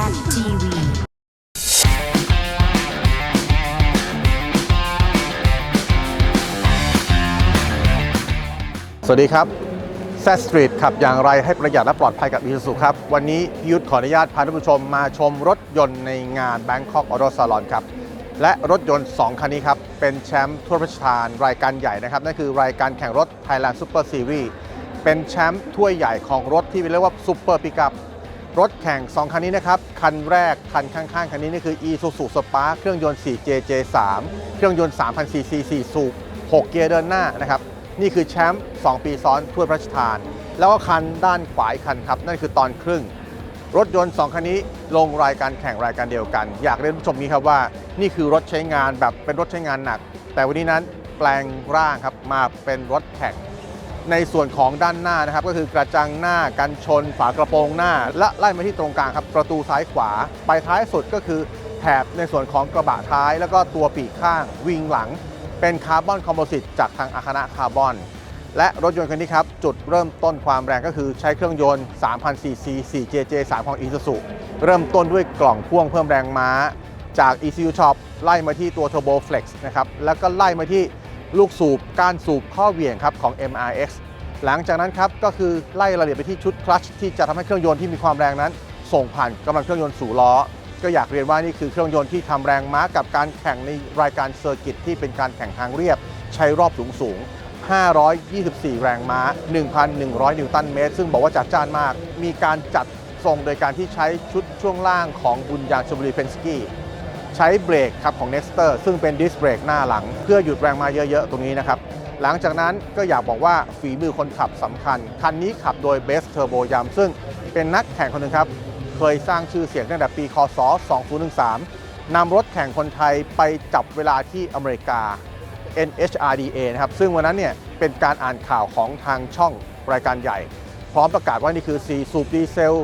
Z TV. สวัสดีครับแซสตรีทขับอย่างไรให้ประหยัดและปลอดภัยกับอีซูซูครับ วันนี้พี่ยุทธขออนุญาตพาท่านผู้ชมมาชมรถยนต์ในงาน Bangkok Auto Salon ครับ และรถยนต์ 2 คันนี้ครับ เป็นแชมป์ทั่วพระราชทานรายการใหญ่นะครับ นั่นคือรายการแข่งรถ Thailand Super Series เป็นแชมป์ถ้วยใหญ่ของรถที่เรียกว่า Super Pickup รถแข่ง 2 คันนี้นะครับ คันแรก คันข้างๆ คันนี้นี่คือ Isuzu Spark เครื่องยนต์ 4JJ3 เครื่องยนต์ 3,000 cc 4สูบ6 เกียร์เดินหน้านะครับ นี่คือแชมป์ 2 ปีซ้อนถ้วยพระราชทาน แล้วก็คันด้านขวาอีคันครับ นั่นคือตอนครึ่ง รถยนต์ 2 คันนี้ลงรายการแข่งรายการเดียวกัน อยากเรียนผู้ชมนี้ครับว่า นี่คือรถใช้งานแบบเป็นรถใช้งานหนัก แต่วันนี้นั้นแปลงร่างครับมาเป็นรถแข่ง ในส่วนของด้านหน้านะครับ ก็คือกระจังหน้ากันชน ฝากระโปรงหน้า และไล่มาที่ตรงกลางครับ ประตูซ้ายขวา ไปท้ายสุดก็คือแถบในส่วนของกระบะท้าย แล้วก็ตัวปีกข้างวิงหลัง เป็นคาร์บอนคอมโพสิตจากทางอาคานะคาร์บอน และรถยนต์คันนี้ครับ จุดเริ่มต้นความแรงก็คือใช้เครื่องยนต์3,000ซีซี 4JJ3 ของ Isuzu เริ่มต้นด้วยกล่องพ่วงเพิ่มแรงม้า จาก ECU Shop ไล่มาที่ตัว Turbo Flex นะครับแล้วก็ไล่มาที่ ลูกสูบการสูบข้อเหวี่ยงครับของ MRX หลังจากนั้นครับก็คือไล่รายละเอียดไปที่ชุดคลัตชที่จะทำให้เครื่องยนต์ที่มีความแรงนั้น ส่งผ่านกำลังเครื่องยนต์สู่ล้อ ก็อยากเรียนว่านี่คือเครื่องยนต์ที่ทำแรงม้ากับการแข่งในรายการเซอร์กิตที่เป็นการแข่งทางเรียบ ใช้รอบสูงสูง 524 แรงม้า 1,100 นิวตันเมตร ซึ่งบอกว่าจัดจ้านมาก มีการจัดทรงโดยการที่ใช้ชุดช่วงล่างของบุญยางชมบุรีเพนสกี้ ใช้เบรกครับของ Nexter ซึ่งเป็นดิสเบรกหน้าหลัง เพื่อหยุดแรงมาเยอะๆ ตรงนี้นะครับ หลังจากนั้นก็อยากบอกว่าฝีมือคนขับสำคัญ คันนี้ขับโดยเบสเทอร์โบยามซึ่งเป็นนักแข่งคนหนึ่งครับ เคยสร้างชื่อเสียงตั้งแต่ปีคศ 2013นำรถแข่งคนไทยไปจับเวลาที่อเมริกา NHRDA นะครับ ซึ่งวันนั้นเนี่ยเป็นการอ่านข่าวของทางช่องรายการใหญ่ พร้อมประกาศว่านี่คือ 4 สูบดีเซล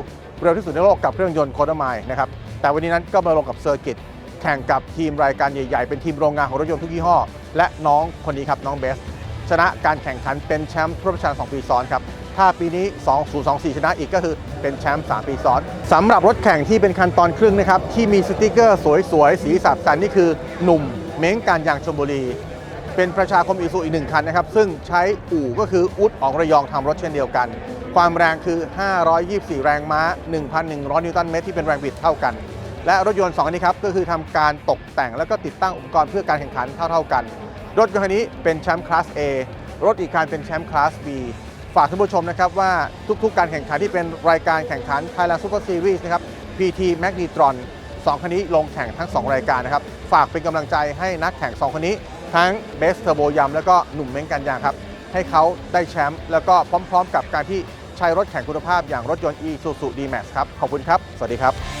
เร็วที่สุดในโลกกับเครื่องยนต์โคดามายนะครับ แต่วันนี้นั้นก็มาลงกับเซอร์กิต แข่งกับทีมรายการใหญ่ ๆ เป็นทีมโรงงานของรถยนต์ทุกยี่ห้อ และน้องคนนี้ครับน้องเบส ชนะการแข่งขันเป็นแชมป์ทั่วประชา2ปีซ้อนครับถ้าปีนี้ 2024 ชนะอีกก็คือเป็นแชมป์ 3 ปีซ้อนสำหรับรถแข่งที่เป็นคันตอนครึ่งนะครับ ที่มีสติกเกอร์สวยๆ สีสับสันนี่คือหนุ่มเม้งการยางชลบุรี เป็นประชาคมอีซูอีกหนึ่งคันนะครับ ซึ่งใช้อู่ก็คืออุดของระยองทำรถเช่นเดียวกัน ความแรงคือ 524 แรงม้า 1,100 นิวตันเมตรที่เป็นแรงบิดเท่ากัน และรถยนต์2คันนี้ครับก็คือทำการตกแต่งแล้วก็ติดตั้งอุปกรณ์เพื่อการแข่งขันเท่าๆกัน รถยนต์คันนี้เป็นแชมป์คลาส A รถอีกคันเป็นแชมป์คลาส B ฝากท่านผู้ชมนะครับว่าทุกๆ การแข่งขันที่เป็นรายการแข่งขัน Thailand Super Series นะครับ PT Magnetron สองคันนี้ลงแข่งทั้ง 2 รายการนะครับ ฝากเป็นกำลังใจให้นักแข่ง 2คันนี้ ทั้งเบสเทอร์โบยำแล้วก็หนุ่มเม้งกันยางครับ ให้เขาได้แชมป์แล้วก็พร้อมๆ กับการที่ใช้รถแข่งคุณภาพอย่างรถยนต์ Isuzu D-Max ครับ ขอบคุณครับ สวัสดีครับ